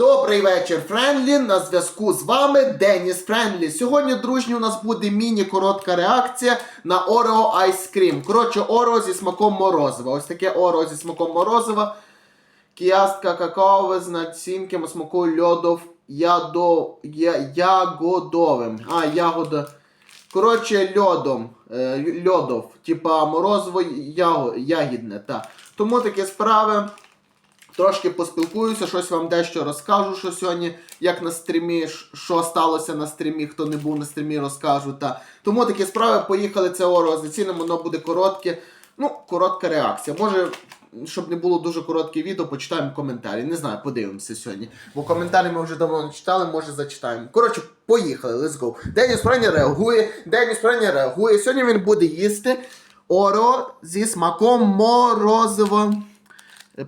Добрий вечір, Френлі. На зв'язку з вами Деніс Френлі. Сьогодні, дружні, у нас буде міні-коротка реакція на Орео Ice Cream. Коротше, Орео зі смаком морозива. Ось таке Орео зі смаком морозива. Кіястка какао з націнками смаку льодов ядо, я, ягодовим. А, ягода. Коротше, льодом. Е, льодов. Типа морозиво яго, ягідне. Та. Тому такі справи. Трошки поспілкуюся, щось вам дещо розкажу, що сьогодні, як на стрімі, що сталося на стрімі, хто не був на стрімі, розкажу. Та. Тому такі справи, поїхали це оро зацінимо, воно буде коротке. Ну, коротка реакція. Може, щоб не було дуже коротке відео, почитаємо коментарі. Не знаю, подивимося сьогодні. Бо коментарі ми вже давно не читали, може зачитаємо. Коротше, поїхали, let's go. Деніс Френі реагує, Деніс Френі реагує. Сьогодні він буде їсти оро зі смаком морозива.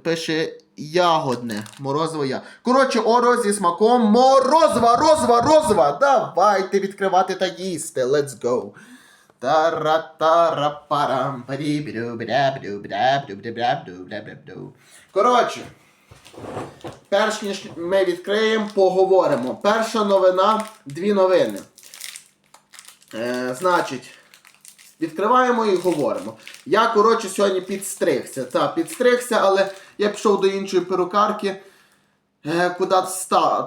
Пише ягодне. Морозиво я. Коротше, оро зі смаком морозива, розова, розова. Давайте відкривати та їсти. Let's go. Тара-тара-парам. Коротше. Перш ніж ми відкриємо, поговоримо. Перша новина, дві новини. Е, значить, Відкриваємо і говоримо. Я, коротше, сьогодні підстригся. Та, підстригся, але я пішов до іншої перукарки, е, куди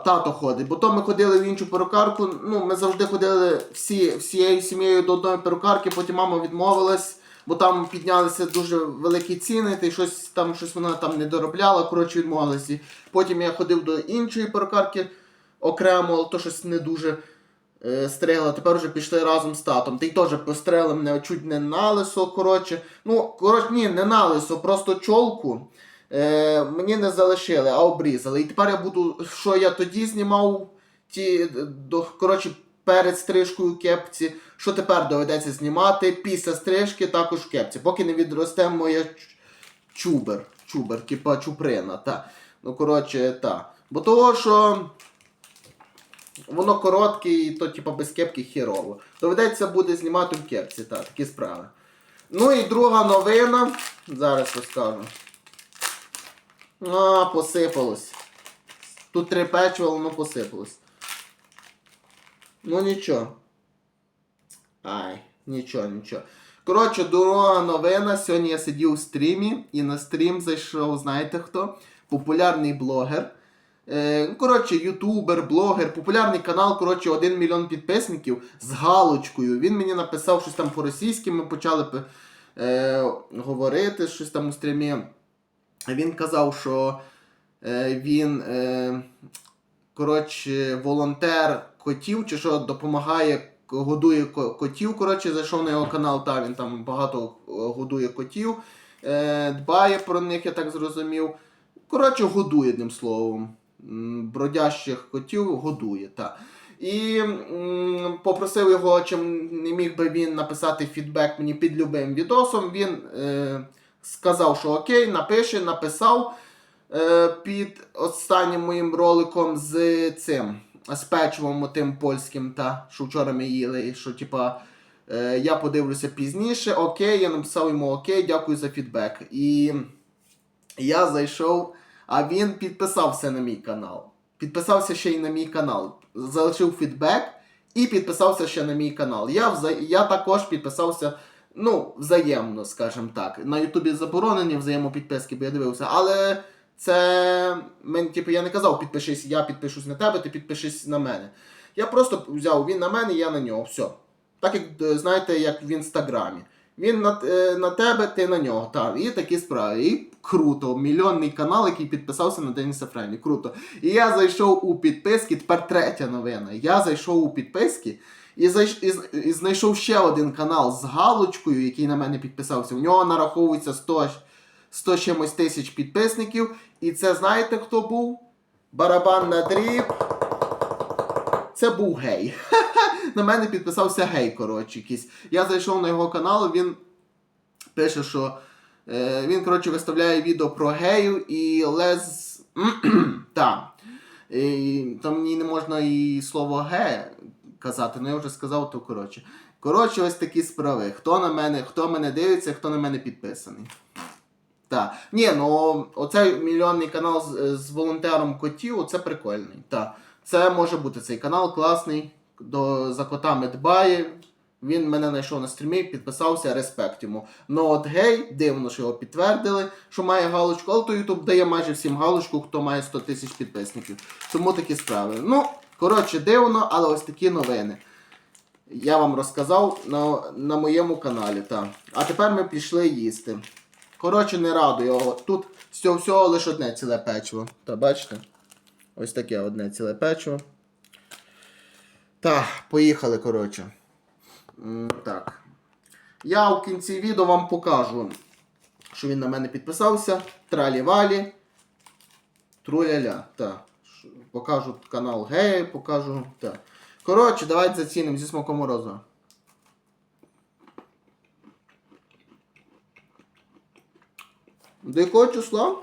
тато ходить. Бо то ми ходили в іншу перукарку. Ну, ми завжди ходили всі, всією сім'єю до одної перукарки, потім мама відмовилась, бо там піднялися дуже великі ціни, та й щось там щось вона там не доробляла, коротше, відмовилась. І Потім я ходив до іншої перукарки окремо, але то щось не дуже е, стригла, тепер вже пішли разом з татом. Ти теж постригли мене чуть не на лисо, коротше. Ну, коротше, ні, не на лисо, просто чолку. Е, мені не залишили, а обрізали. І тепер я буду, що я тоді знімав, ті, до, коротше, перед стрижкою в кепці, що тепер доведеться знімати після стрижки також в кепці, поки не відросте моя чубер. Чубер, типа чуприна, та. Ну, коротше, та. Бо того, що воно коротке і то, типа, без кепки хірово. Доведеться буде знімати в кепці, так, такі справи. Ну і друга новина. Зараз розкажу. А, посипалось. Тут три печива, воно посипалось. Ну нічого. Ай, нічого, нічого. Коротше, друга новина. Сьогодні я сидів у стрімі і на стрім зайшов, знаєте хто? Популярний блогер. Е, коротше, ютубер, блогер, популярний канал, коротше, 1 мільйон підписників з галочкою. Він мені написав щось там по-російськи, ми почали е, говорити, щось там у стрімі. Він казав, що е, він, е, коротше, волонтер котів, чи що допомагає, годує котів. Коротше, зайшов на його канал, та він там багато е, годує котів, дбає про них, я так зрозумів. Коротше, годує одним словом. Бродящих котів годує, так. І м, попросив його, чим не міг би він написати фідбек мені під любим відосом. Він е, сказав, що окей, напише, написав е, під останнім моїм роликом з цим з печивом тим польським, та, що вчора ми їли, і що типа. е, Я подивлюся пізніше, окей, я написав йому окей, дякую за фідбек. І я зайшов, а він підписався на мій канал. Підписався ще й на мій канал. Залишив фідбек і підписався ще на мій канал. Я, я також підписався, ну, взаємно, скажімо так. На Ютубі заборонені взаємопідписки, бо я дивився. Але це. Мен, типу, я не казав, підпишись, я підпишусь на тебе, ти підпишись на мене. Я просто взяв він на мене, я на нього. Все. Так як е, знаєте, як в інстаграмі. Він на, е, на тебе, ти на нього. Так, і такі справи. І круто. Мільйонний канал, який підписався на Деніса Френлі. Круто. І я зайшов у підписки, тепер третя новина. Я зайшов у підписки і, знайшов ще один канал з галочкою, який на мене підписався. У нього нараховується 100, 100 чимось тисяч підписників. І це знаєте, хто був? Барабан на дріб. Це був гей. На мене підписався гей, коротше, якийсь. Я зайшов на його канал, він пише, що е, він, коротше, виставляє відео про гею і лез. Та. І, там мені не можна і слово ге казати, ну я вже сказав, то коротше. Коротше, ось такі справи. Хто на мене, хто мене дивиться, хто на мене підписаний. Так. Ні, ну оцей мільйонний канал з, з волонтером котів, оце прикольний. Так. Це може бути цей канал класний, до, за котами дбає. Він мене знайшов на стрімі, підписався, респект йому. Ну от гей, дивно, що його підтвердили, що має галочку, але то YouTube дає майже всім галочку, хто має 100 тисяч підписників. Тому такі справи. Ну, коротше, дивно, але ось такі новини. Я вам розказав на, на моєму каналі. Так. А тепер ми пішли їсти. Коротше, не радую його. Тут з цього всього лише одне ціле печиво. Та бачите? Ось таке одне ціле печиво. Так, поїхали, коротше. Так. Я в кінці відео вам покажу, що він на мене підписався. Тралі-валі. Труляля. Так. Покажу канал Геї, покажу. Так. Коротше, давайте зацінимо зі смаком морозива. До якого числа?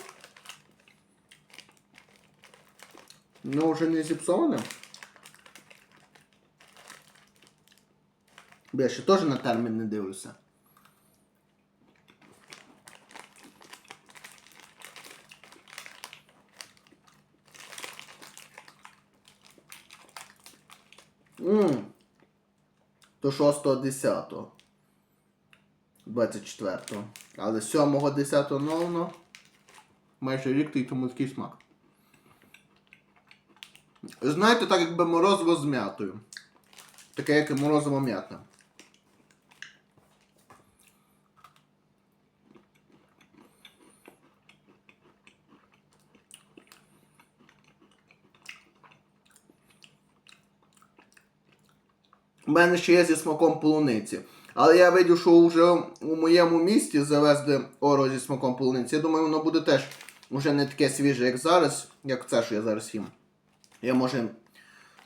Ну, вже не зіпсоване. Бля, ще теж на термін не дивлюся. Ммм. То 6.10. 24. Але 7 10 новно. Майже рік той тому такий смак. Знаєте, так якби морозиво з м'ятою. Таке як і морозиво м'ята. У мене ще є зі смаком полуниці. Але я видів, що вже у моєму місті завезли оро зі смаком полуниці. Я думаю, воно буде теж вже не таке свіже, як зараз, як це, що я зараз їм. Я може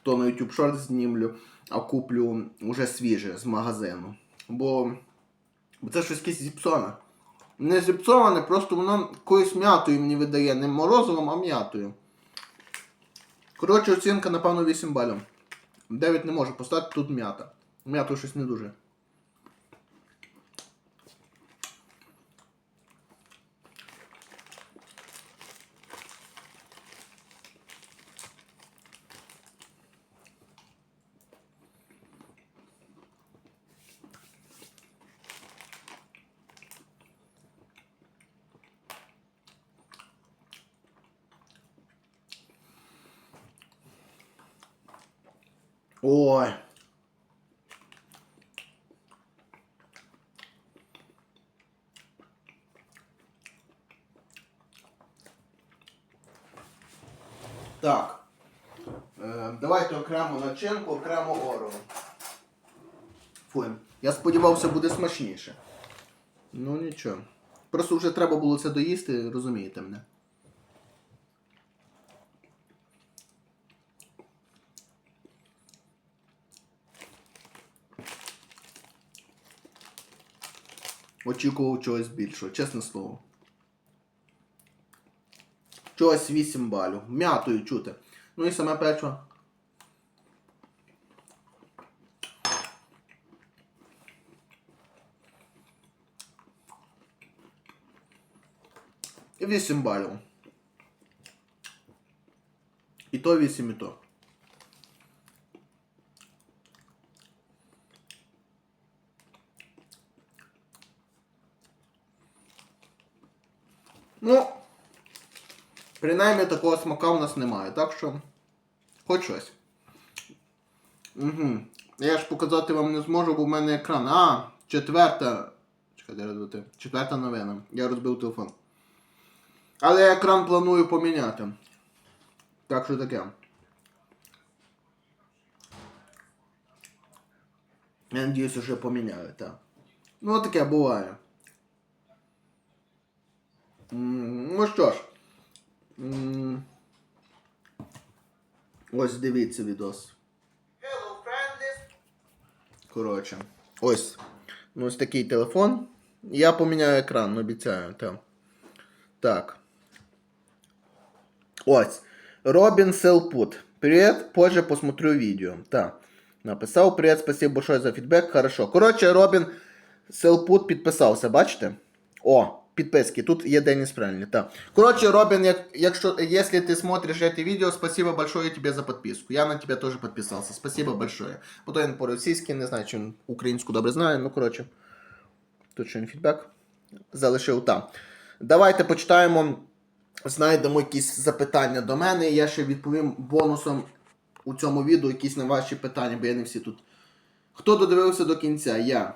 то на YouTube Short знімлю, а куплю вже свіже з магазину. Бо, бо це щось якесь зіпсоване. Не зіпсоване, просто воно якоюсь м'ятою мені видає. Не морозивом, а м'ятою. Коротше, оцінка, напевно, 8 балів. 9 не можу поставити, тут м'ята. М'ято щось не дуже. Ой. Так. Е, давайте окремо начинку, окремо орову. Фу. Я сподівався, буде смачніше. Ну нічого. Просто вже треба було це доїсти, розумієте мене. Очікував чогось більшого, чесне слово. Чогось 8 балів. М'ятою чути. Ну і саме печиво. І 8 балів. І то 8, і то. Ну, принаймні такого смака у нас немає, так що хоч щось. Угу. Я ж показати вам не зможу, бо в мене екран. А, четверта. Чекайте, розбити. Четверта новина. Я розбив телефон. Але я екран планую поміняти. Так що таке. Я надіюся, що поміняю, так. Ну, таке буває. Ну що ж. Ось дивіться відос. Коротше. Ось. Ну, ось такий телефон. Я поміняю екран, обіцяю. Так. Так. Ось. Робин Селпут. Привет, позже посмотрю видео. Так. Написав, привет, спасибо большое за фідбек. Хорошо. Коротше, Робін Селпут підписався, бачите? О, підписки. Тут є Деніс правильний, так. Коротше, Робін, як, якщо, якщо ты смотришь это видео, спасибо большое тебе за подписку. Я на тебя тоже подписался. Спасибо большое. Бо то він по-російськи, не знаю, чи він українську добре знає, ну коротше. Тут ще він фідбек залишив там. Давайте почитаємо, знайдемо якісь запитання до мене, я ще відповім бонусом у цьому відео якісь на ваші питання, бо я не всі тут. Хто додивився до кінця? Я.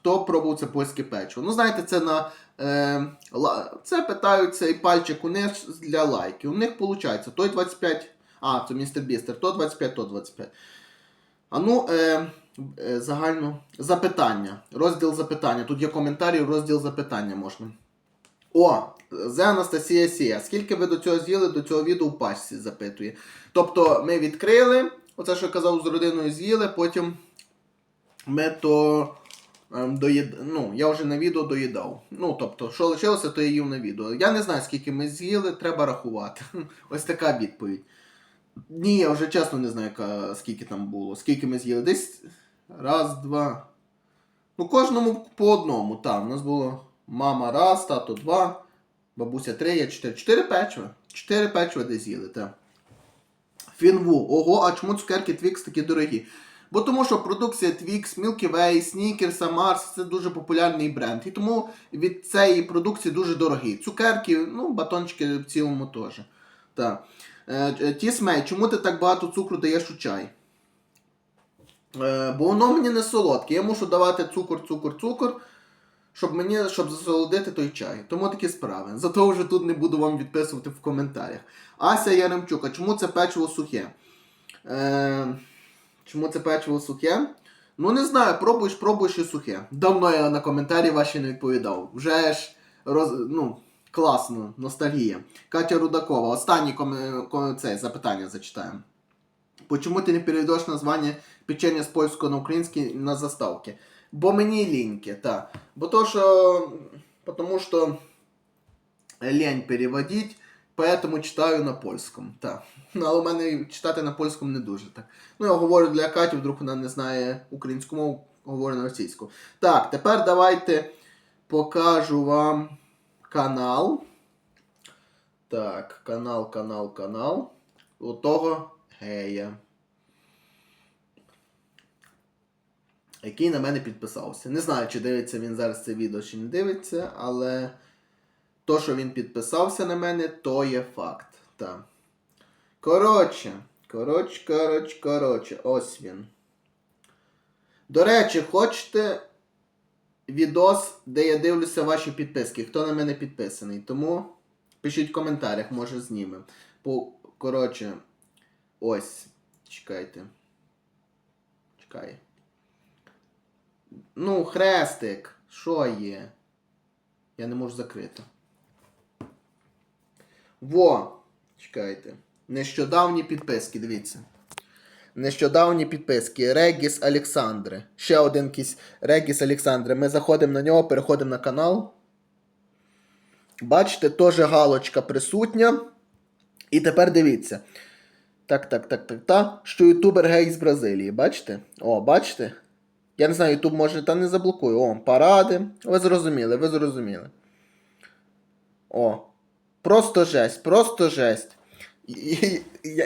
Хто пробував це польське печиво? Ну, знаєте, це на. Е, це питають цей пальчик униз для лайків. У них виходить, той 25. А, це містер Бістер, то 25, то 25. А ну, е, е, загально запитання. Розділ запитання. Тут є коментарі, розділ запитання можна. О, Зе Анастасія Сія. Скільки ви до цього з'їли, до цього відео в пачці запитує. Тобто ми відкрили, оце, що я казав, з родиною з'їли, потім ми то доїд... ну, я вже на відео доїдав. Ну, тобто, що лишилося, то я їв на відео. Я не знаю, скільки ми з'їли, треба рахувати. Ось така відповідь. Ні, я вже чесно не знаю, яка, скільки там було. Скільки ми з'їли. Десь раз, два. Ну, кожному по одному. Так, у нас було мама раз, тато два, бабуся три, я чотири. Чотири печива. Чотири печива десь з'їли, так. Фінву. Ого, а чому цукерки Twix такі дорогі? Бо тому що продукція Twix, Milky Way, Snickers, Mars це дуже популярний бренд. І тому від цієї продукції дуже дорогі. Цукерки, ну, батончики в цілому теж. Так. Е, е, Тісмей, чому ти так багато цукру даєш у чай? Е, бо воно мені не солодке. Я мушу давати цукор, цукор, цукор, щоб мені щоб засолодити той чай. Тому такі справи. Зато вже тут не буду вам відписувати в коментарях. Ася Яремчук, а чому це печиво сухе? Е, чому це печиво сухе? Ну не знаю, пробуєш, пробуєш і сухе. Давно я на коментарі ваші не відповідав. Вже ж роз, ну, класно, ностальгія. Катя Рудакова, останнє ком, ком, це, запитання зачитаємо. Почему ти не переведеш названня печення з польського на українське на заставки? Бо мені ліньки, так. Бо то, що. Потому що лень переводить, поэтому читаю на польському. Так. Ну, але у мене читати на польському не дуже так. Ну, я говорю для Каті, вдруг вона не знає українську мову, говорю на російську. Так, тепер давайте покажу вам канал. Так, канал, канал, канал. Отого гея. Який на мене підписався. Не знаю, чи дивиться він зараз це відео, чи не дивиться, але то, що він підписався на мене, то є факт. Так. Коротше, коротше, коротше, коротше, ось він. До речі, хочете відос, де я дивлюся ваші підписки, хто на мене підписаний. Тому пишіть в коментарях, може знімемо. По, коротше, ось. Чекайте. Чекай. Ну, хрестик. Що є? Я не можу закрити. Во! Чекайте. Нещодавні підписки, дивіться. Нещодавні підписки. Регіс Олександре. Ще один якийсь Регіс Олександре. Ми заходимо на нього, переходимо на канал. Бачите, теж галочка присутня. І тепер дивіться. Так, так, так, так, так. Що ютубер гей з Бразилії. Бачите? О, бачите? Я не знаю, ютуб може та не заблокує. О, паради. Ви зрозуміли, ви зрозуміли. О. Просто жесть, просто жесть.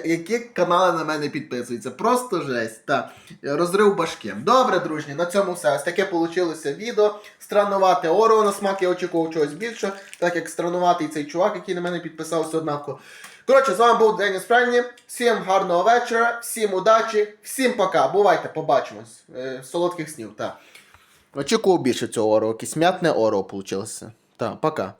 Які канали на мене підписуються? Просто жесть. Так. Розрив башки. Добре, дружні, на цьому все. Ось таке вийшло відео. Странувати Орео на смак, я очікував чогось більше, так як странуватий цей чувак, який на мене підписався однаково. Коротше, з вами був Деніс Френні. Всім гарного вечора, всім удачі, всім пока. Бувайте, побачимось. Е, солодких снів, так. Очікував більше цього Орео. Якесь м'ятне Орео вийшло. Так, пока.